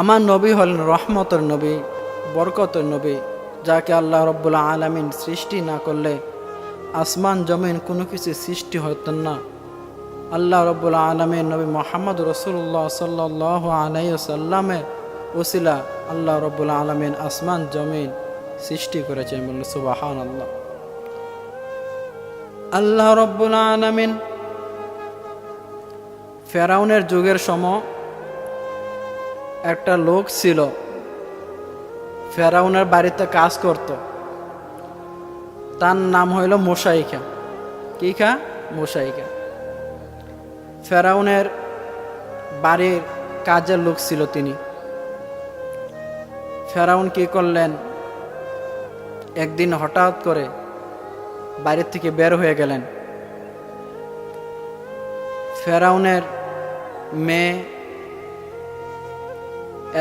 আমার নবী হলেন রহমতের নবী, বরকতের নবী, যাকে আল্লাহ রব্বুল্লা আলমিন সৃষ্টি না করলে আসমান, জমিন কোনো কিছু সৃষ্টি হতেন না। আল্লাহ রব্বুল্লা আলমিন নবী মোহাম্মদ রসুল্লাহ সাল্লাহ আলাইসাল্লামের ওসিলা আল্লাহ রব্বুল্লা আলমিন আসমান, জমিন সৃষ্টি করেছেন বলল সুবাহান আল্লাহ আল্লাহ রব্বুল্লা আলমিন ফেরাউনের যুগের সময় একটা লোক ছিল। ফেরাউনের বাড়িতে কাজ করত। তার নাম হইল মোসাইকা কি খা? মোসাইকা ফেরাউনের বাড়ির কাজের লোক ছিল তিনি। ফেরাউন কি করলেন? একদিন হঠাৎ করে বাড়ির থেকে বের হয়ে গেলেন। ফেরাউনের মেয়ে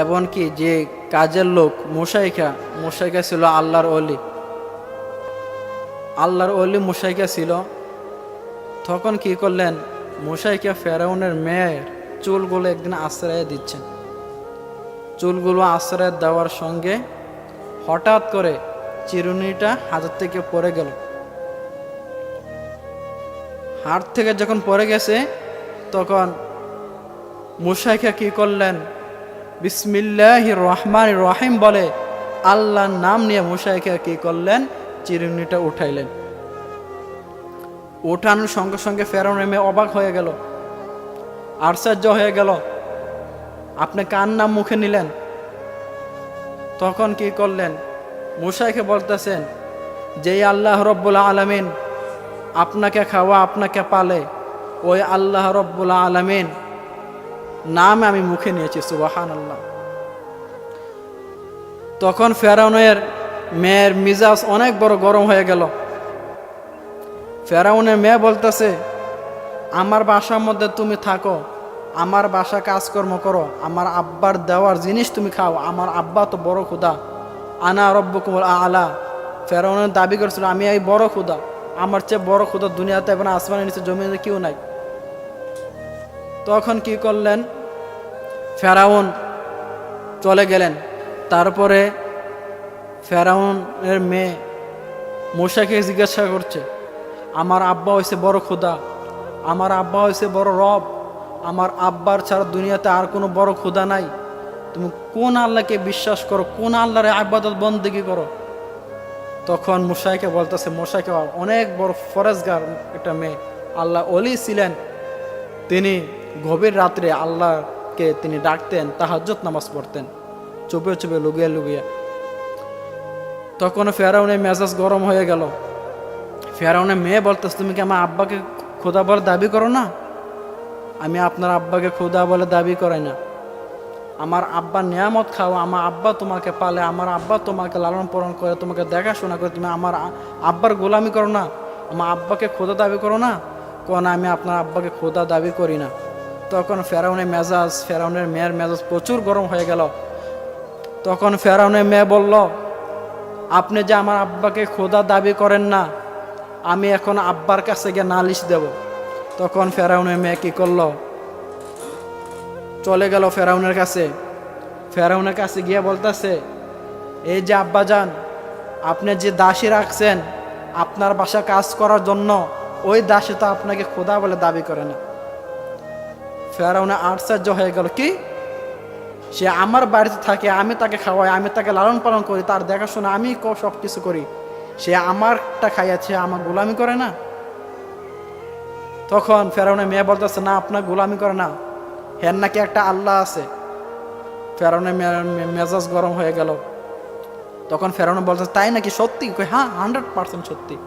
এমনকি যে কাজের লোক মোসাইকা মোসাইকা ছিল আল্লাহর অলি আল্লাহর অলি মোসাইকা ছিল। তখন কি করলেন? মোসাইকা ফেরাউনের মেয়ের চুলগুলো একদিন আশ্রয় দিচ্ছেন। চুলগুলো আশ্রয় দেওয়ার সঙ্গে হঠাৎ করে চিরুনিটা হাতের থেকে পড়ে গেল। হাত থেকে যখন পড়ে গেছে, তখন মুসাইকা কি করলেন? বিসমিল্লাহ রহমান রহিম বলে, আল্লাহর নাম নিয়ে মুসাইকা কি করলেন? চিরুনিটা উঠাইলেন। উঠানোর সঙ্গে সঙ্গে ফেরাউন মেয়ে অবাক হয়ে গেল, আশ্চর্য হয়ে গেল, আপনি কার নাম মুখে নিলেন? তখন কি করলেন? মুসাইকে বলতেছেন, যেই আল্লাহ রব্বুল আলমিন আপনাকে খাওয়া, আপনাকে পালে, ওই আল্লাহ রব্বুল আলমিন নাম আমি মুখে নিয়েছি সুবাহান আল্লাহ তখন ফেরাউনের মেয়ের মিজাজ অনেক বড় গরম হয়ে গেল। ফেরাউনের মেয়ে বলতেছে, আমার বাসার মধ্যে তুমি থাকো, আমার বাসা কাজকর্ম করো, আমার আব্বার দেওয়ার জিনিস তুমি খাও, আমার আব্বা তো বড় ক্ষুদা আনা রব্বকুমল আলা। ফেরাউনের দাবি করছিল, আমি এই বড় ক্ষুদা আমার চেয়ে বড় ক্ষুদা দুনিয়াতে এবং আসমানের নিচে জমিতে কেউ নাই। তখন কি করলেন? ফেরাউন চলে গেলেন। তারপরে ফেরাউনের মেয়ে মশাকে জিজ্ঞাসা করছে, আমার আব্বা হয়েছে বড় খোদা, আমার আব্বা হয়েছে বড় রব, আমার আব্বার ছাড়া দুনিয়াতে আর কোনো বড় খোদা নাই। তুমি কোন আল্লাহকে বিশ্বাস করো, কোন আল্লাহর আবাদত বন্দেগি করো? তখন মুসাইকে বলতেছে, মশাইকে অনেক বড় ফরেজগার একটা মেয়ে, আল্লাহ অলি ছিলেন। তিনি গভীর রাত্রে আল্লাহকে তিনি ডাকতেন তাহাজ্জত নামাজ পড়তেন। চুপে চুপে লুগিয়ে লুগিয়ে তখন ফেরাউনের মেজাজ গরম হয়ে গেল। ফেরাউনের মেয়ে বলতেছে, তুমি কি আমার আব্বাকে খোদা বলে দাবি করো না? আমি আপনার আব্বাকে খোদা বলে দাবি করাই না। আমার আব্বা নিয়ামত খাও, আমার আব্বা তোমাকে পালে, আমার আব্বা তোমাকে লালন পালন করে, তোমাকে দেখাশোনা করে, তুমি আমার আব্বার গোলামি করো না। আমার আব্বাকে খোদা দাবি করো না? কোন আমি আপনার আব্বাকে খোদা দাবি করি না। তখন ফেরাউনের মেজাজ, ফেরাউনের মেয়ের মেজাজ প্রচুর গরম হয়ে গেল। তখন ফেরাউনের মেয়ে বলল, আপনি যে আমার আব্বাকে খোদা দাবি করেন না, আমি এখন আব্বার কাছে গিয়ে নালিশ দেব। তখন ফেরাউনের মেয়ে কি করল? চলে গেল ফেরাউনের কাছে। ফেরাউনের কাছে গিয়ে বলতেছে, এই যে আব্বা যান, আপনি যে দাসী রাখছেন, আপনার বাসা কাজ করার জন্য, ওই দাসী তো আপনাকে খোদা বলে দাবি করে না। ফেরাউনে আশ্চর্য হয়ে গেল, কি? সে আমার বাড়িতে থাকে, আমি তাকে খাওয়াই, আমি তাকে লালন পালন করি, তার দেখাশোনা, আমি সব কিছু করি। সে আমারটা খাইয়াছে, আমার গোলামি করে না? তখন ফেরাউনের মেয়ে বলতেছে, না, আপনার গোলামি করে না, হের নাকি একটা আল্লাহ আছে। মে- মেজাজ গরম হয়ে গেল। তখন ফেরাউন বলতেছে, তাই নাকি সত্যি? হ্যাঁ হান্ড্রেড পার্সেন্ট সত্যি।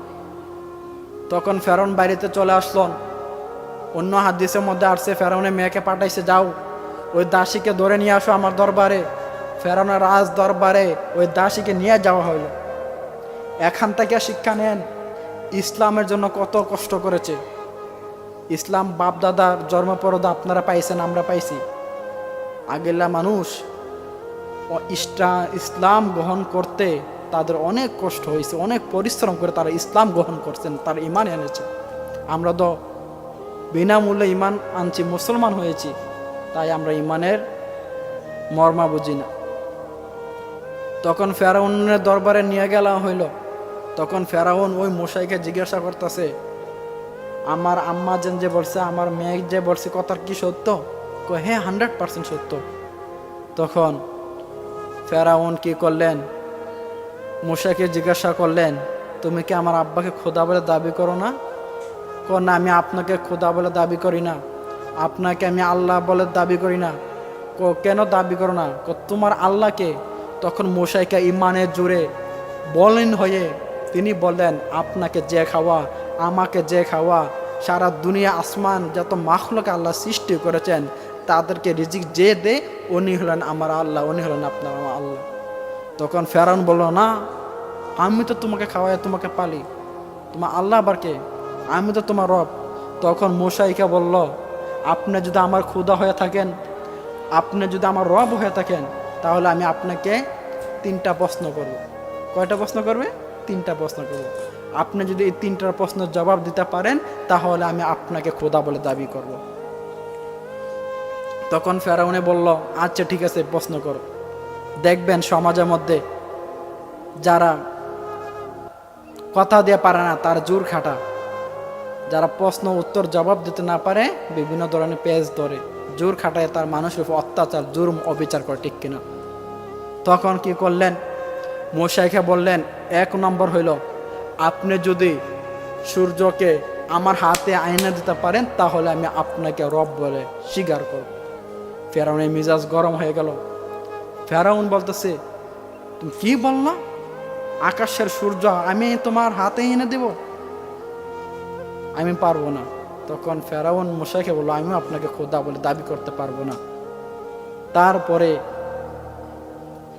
তখন ফেরাউন বাড়িতে চলে আসলেন অন্য হাদিসের মধ্যে আসছে, ফেরাউনের মেয়েকে পাঠাইছে, যাও, ওই দাসীকে ধরে নিয়ে আসো আমার দরবারে। ফেরাউনের রাজ দরবারে ওই দাসীকে নিয়ে যাওয়া হইল। এখান থেকে শিক্ষা নেন, ইসলামের জন্য কত কষ্ট করেছে। ইসলাম বাপ দাদার জন্মপরদা আপনারা পাইছেন, আমরা পাইছি। আগেলা মানুষ ইসলাম গ্রহণ করতে তাদের অনেক কষ্ট হয়েছে, অনেক পরিশ্রম করে তারা ইসলাম গ্রহণ করছেন, তারা ইমান এনেছে। আমরা তো বিনামূল্যে ইমান আনছি, মুসলমান হয়েছি, তাই আমরা ইমানের মর্মা বুঝি না। তখন ফেরাউনের দরবারে নিয়ে গেলা হইল। তখন ফেরাউন ওই মশাইকে জিজ্ঞাসা করতেছে, আমার আম্মা যেন যে বলছে, আমার মেয়ে যে বলছে, কথার কি সত্য? হ্যাঁ হান্ড্রেড পার্সেন্ট সত্য। তখন ফেরাউন কি করলেন? মশাইকে জিজ্ঞাসা করলেন, তুমি কি আমার আব্বাকে খোদা বলে দাবি করো না? কো না, আমি আপনাকে খোদা বলে দাবি করি না। আপনাকে আমি আল্লাহ বলে দাবি করি না। কো, কেন দাবি করো না? কো, তোমার আল্লাহকে তখন মশাইকা ইমানের জোরে বলেন হয়ে তিনি বললেন, আপনাকে যে খাওয়া, আমাকে যে খাওয়া, সারা দুনিয়া আসমান যত মাখলকে আল্লাহ সৃষ্টি করেছেন, তাদেরকে রিজিক যে দে, উনি হলেন আমার আল্লাহ, উনি হলেন আপনার আমার আল্লাহ। তখন ফেরান বলল, না, আমি তো তোমাকে খাওয়াই, তোমাকে পালি। তোমার আল্লাহ আবার কে? আমি তো তোমার রব। তখন মশাইকে বলল, আপনি যদি আমার ক্ষুদা হয়ে থাকেন, আপনি যদি আমার রব হয়ে থাকেন, তাহলে আমি আপনাকে তিনটা প্রশ্ন করব। কয়টা প্রশ্ন করবে? তিনটা প্রশ্ন করব। আপনি যদি এই তিনটার প্রশ্নের জবাব দিতে পারেন, তাহলে আমি আপনাকে খোদা বলে দাবি করব। তখন ফেরাউনে বলল আচ্ছা ঠিক আছে, প্রশ্ন করো। দেখবেন সমাজের মধ্যে যারা কথা দিয়ে পারে না, তার জোর খাটা। যারা প্রশ্ন, উত্তর, জবাব দিতে না পারে, বিভিন্ন ধরনের পেজ ধরে জোর খাটায় তার মানুষের উপর অত্যাচার জোর অবিচার করে, ঠিক কিনা? তখন কি করলেন? মশাইকে বললেন, এক নম্বর হইল, আপনি যদি সূর্যকে আমার হাতে আয়না দিতে পারেন, তাহলে আমি আপনাকে রব বলে স্বীকার করব। ফেরাউনের মিজাজ গরম হয়ে গেল। ফেরাউন বলতেছে, তুমি কি বললা? আকাশের সূর্য আমি তোমার হাতে এনে দেব? আমি পারব না। তখন ফেরাউন মশাইকে বলল, আমিও আপনাকে খোদা বলে দাবি করতে পারব না। তারপরে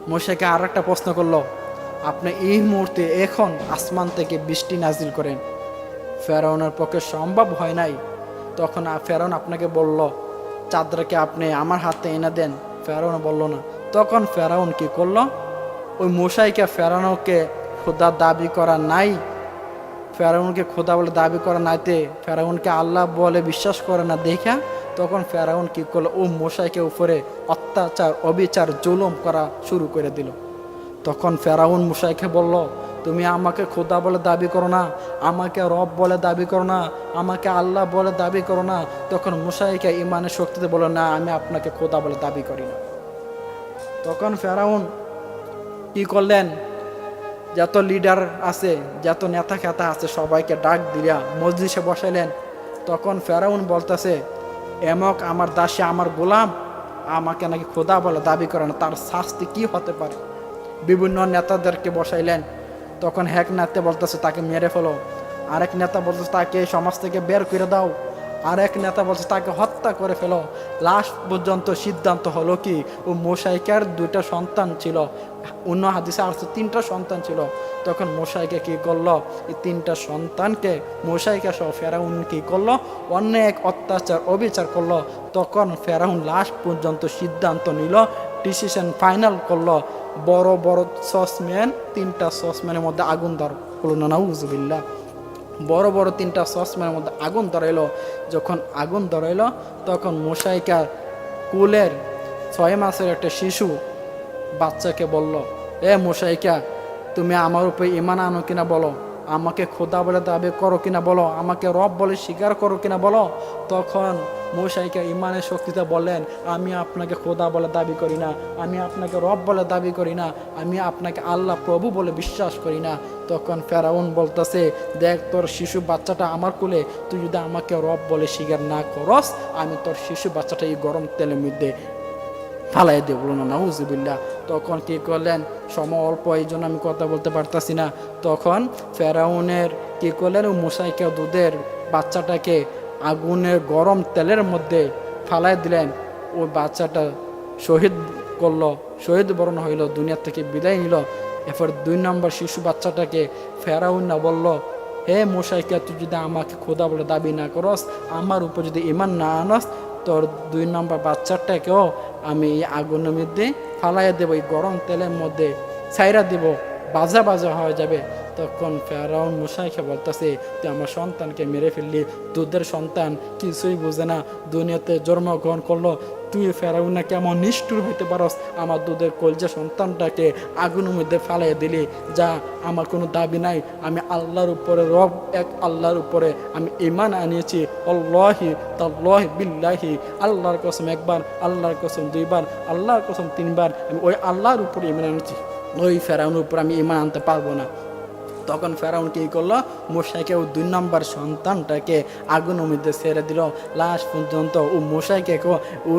মশাইকে আর একটা প্রশ্ন করল, আপনি এই মুহূর্তে এখন আসমান থেকে বৃষ্টি নাজিল করেন। ফেরাউনের পক্ষে সম্ভব হয় নাই। তখন ফেরাউন আপনাকে বলল, চাদরকে আপনি আমার হাতে এনে দেন। ফেরাউন বলল, না। তখন ফেরাউন কি করল, ওই মশাইকে ফেরানোকে খোদা দাবি করা নাই। ফেরাউনকে খোদা বলে দাবি করা নাইতে ফেরাউনকে আল্লাহ বলে বিশ্বাস করে না, দেখা তখন ফেরাউন কি করল? ও মশাইকে উপরে অত্যাচার, অবিচার, জুলুম করা শুরু করে দিল। তখন ফেরাউন মুসাইকে বলল, তুমি আমাকে খোদা বলে দাবি করো না, আমাকে রব বলে দাবি করো না, আমাকে আল্লাহ বলে দাবি করো না। তখন মুসাইকে ইমানের শক্তিতে বলল, না, আমি আপনাকে খোদা বলে দাবি করি না। তখন ফেরাউন কি করলেন? যত লিডার আছে, যত নেতা খেতা আছে, সবাইকে ডাক দিয়া মসজিদে বসাইলেন। তখন ফেরাউন বলতেছে, এমক আমার দাসে, আমার গোলাম, আমাকে নাকি খোদা বলে দাবি করে না, তার শাস্তি কি হতে পারে? বিভিন্ন নেতাদেরকে বসাইলেন। তখন হ্যাক নেতা বলতেছে, তাকে মেরে ফেলো। আরেক নেতা বলতেছে, তাকে সমাজ থেকে বের করে দাও। আরেক নেতা বলছে, তাকে হত্যা করে ফেলো। লাস্ট পর্যন্ত সিদ্ধান্ত হলো কি, ও মোশাইকার দুইটা সন্তান ছিল। অন্য হাদিসে আসছে তিনটা সন্তান ছিল। তখন মশাইকে কি করল? এই তিনটা সন্তানকে মশাইকে সহ ফেরাউন কি করল? অন্য এক অত্যাচার, অবিচার করল। তখন ফেরাউন লাস্ট পর্যন্ত সিদ্ধান্ত নিল ডিসিশন ফাইনাল করল। বড় বড় সসম্যান, তিনটা সসম্যানের মধ্যে আগুন ধর হলো না নাউজুবিল্লাহ। বড় বড় তিনটা সসম্যানের মধ্যে আগুন ধরাইলো। যখন আগুন ধরাইলো, তখন মশাইকা কুলের ছয় মাসের একটা শিশু বাচ্চাকে বলল, এ মশাইকা, তুমি আমার উপরে ইমান আনো কিনা বলো? আমাকে খোদা বলে দাবি করো কিনা বলো? আমাকে রব বলে স্বীকার করো কিনা বলো? তখন মশাইকা ইমানের শক্তিতে বললেন, আমি আপনাকে খোদা বলে দাবি করি না, আমি আপনাকে রব বলে দাবি করি না, আমি আপনাকে আল্লাহ প্রভু বলে বিশ্বাস করি না। তখন ফেরাউন বলতেছে, দেখ, তোর শিশু বাচ্চাটা আমার কোলে, তুই যদি আমাকে রব বলে স্বীকার না করস, আমি তোর শিশু বাচ্চাটা এই গরম তেলের মধ্যে ফালাই বলুন না হুজুবিল্লা তখন কি করলেন? সময় অল্প এই জন্য আমি কথা বলতে পারতাছি না। তখন ফেরাউনের কি করলেন? ও মুসাইকে, দুধের বাচ্চাটাকে আগুনের গরম তেলের মধ্যে ফালাই দিলেন। ওই বাচ্চাটা শহীদ করল, শহীদ বরণ হইল, দুনিয়া থেকে বিদায় নিল। এরপর দুই নম্বর শিশু বাচ্চাটাকে ফেরাউন না বলল, হে মশাইকে তুই যদি আমাকে খোদা বলে দাবি না করস, আমার উপর যদি ইমান না আনস, তোর দুই নম্বর বাচ্চাটাকেও আমি এই আগুনের মধ্যে ফালাইয়া দেবো, এই গরম তেলের মধ্যে ছাইরা দেব, বাজা বাজা হয়ে যাবে। তখন ফেরাউন মুসাইকে বলতেছে, তুই আমার সন্তানকে মেরে ফেললি দুধের সন্তান কিছুই বুঝে না, দুনিয়াতে জন্মগ্রহণ করল তুই ফেরাউনা কেমন নিষ্ঠুর হইতে পারস? আমার দুধের কলজা সন্তানটাকে আগুনের মধ্যে ফালাই দিলি। যা আমার কোনো দাবি নাই। আমি আল্লাহর উপরে রব, এক আল্লাহর উপরে আমি ইমান আনিয়েছি। অল্লাহি তাল্লাহি বিল্লাহি। আল্লাহর কসম একবার, আল্লাহর কসম দুইবার, আল্লাহর কসম তিনবার আমি ওই আল্লাহর উপরে ইমান আনিয়েছি। ওই ফেরাউনের উপর আমি ইমান আনতে পারব না। তখন ফেরাউন কি করল? মোশাইকে ও দুই নম্বর সন্তানটাকে আগুনের মধ্যে ছেড়ে দিল। লাস্ট পর্যন্ত ও মোশাইকে ও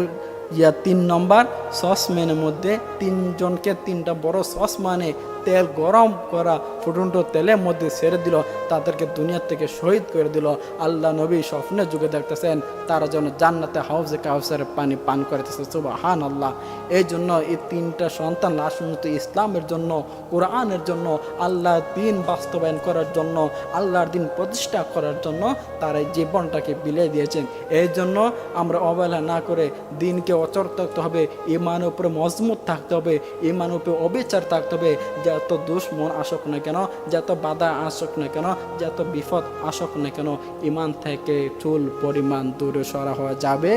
ইয়া তিন নম্বর সসম্যানের মধ্যে তিনজনকে তিনটা বড় সসম্যানে তেল গরম করা ফুটুন্ট তেলের মধ্যে ছেড়ে দিল, তাদেরকে দুনিয়া থেকে শহীদ করে দিল। আল্লাহ নবী স্বপ্নের যুগে দেখতেছেন, তারা যেন জান্নাতে হাউজে কাউসারের পানি পান করিতেছে। সুবাহান আল্লাহ এই জন্য এই তিনটা সন্তান লাশ ইসলামের জন্য, কোরআনের জন্য, আল্লাহর দিন বাস্তবায়ন করার জন্য, আল্লাহর দিন প্রতিষ্ঠা করার জন্য তারা এই জীবনটাকে বিলিয়ে দিয়েছেন। এই জন্য আমরা অবহেলা না করে দিনকে অচর থাকতে হবে, ইমানের উপরে মজবুত থাকতে হবে, ইমানের উপরে অবিচার থাকতে হবে যত দুশ্মন আসুক না কেন, যত বাধা আসুক না কেন, যত বিপদ আসুক না কেন ইমান থেকে চুল পরিমাণ দূরে সরা হওয়া যাবে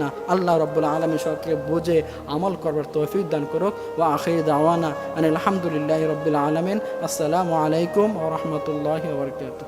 না। আল্লাহ রব্বুল আলমী সবকে বুঝে আমল করবার তৌফিক দান করুক। ও আখির দাওয়ানা আলহামদুলিল্লাহ রব্বুল আলমিন। আসসালামু আলাইকুম ও রহমতুল্লাহ বরকাত